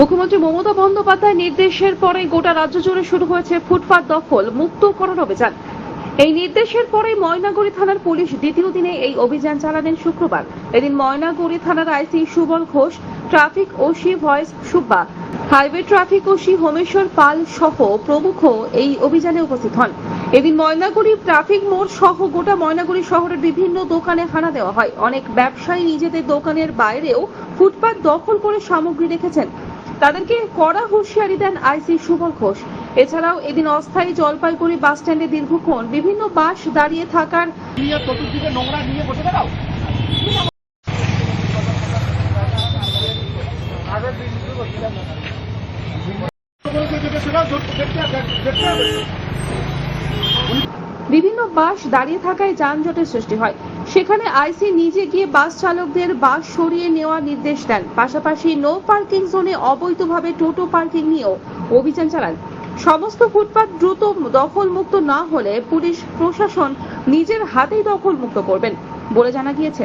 মুখ্যমন্ত্রী মমতা বন্দ্যোপাধ্যায় নির্দেশের পরে গোটা রাজ্য জুড়ে শুরু হয়েছে ফুটপাত দখল মুক্ত করার অভিযান। এই নির্দেশের পরে ময়নাগুড়ি থানার পুলিশ দ্বিতীয় দিনে এই অভিযান চালালেন শুক্রবার। এদিন ময়নাগুড়ি থানার IC Subal Ghosh, traffic OC voice Subba, highway traffic OC Homeshwar Pal সহ প্রমুখ এই অভিযানে উপস্থিত হন। এদিন ময়নাগুড়ি ট্রাফিক মোড় সহ গোটা ময়নাগুড়ি শহরের বিভিন্ন দোকানে হানা দেওয়া হয়। অনেক ব্যবসায়ী নিজেদের দোকানের বাইরেও ফুটপাত দখল করে সামগ্রী রেখেছেন। তাদেরকে কড়া হুঁশিয়ারি দেন আইসি সুবল ঘোষ। এছাড়াও এদিন অস্থায়ী জলপাইগুড়ি বাস স্ট্যান্ডে দীর্ঘক্ষণ বিভিন্ন বাস দাঁড়িয়ে থাকার চতুর্দিকে নোংরা নিয়ে বসে বেড়াও। বিভিন্ন বাস দাঁড়িয়ে থাকায় যানজটের সৃষ্টি হয়। সেখানে আইসি নিজে গিয়ে বাস চালকদের বাস সরিয়ে নেওয়ার নির্দেশ দেন। পাশাপাশি নো পার্কিং জোনে অবৈধভাবে টোটো পার্কিং নিয়েও অভিযান চালান। সমস্ত ফুটপাত দ্রুত দখল মুক্ত না হলে পুলিশ প্রশাসন নিজের হাতেই দখল মুক্ত করবেন বলে জানা গিয়েছে।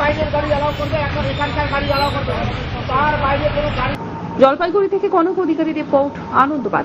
গাড়ি এখন এখানকার গাড়ি তার বাইরে জলপাইগুড়ি থেকে কনক অধিকারী রিপোর্ট আনন্দবাদ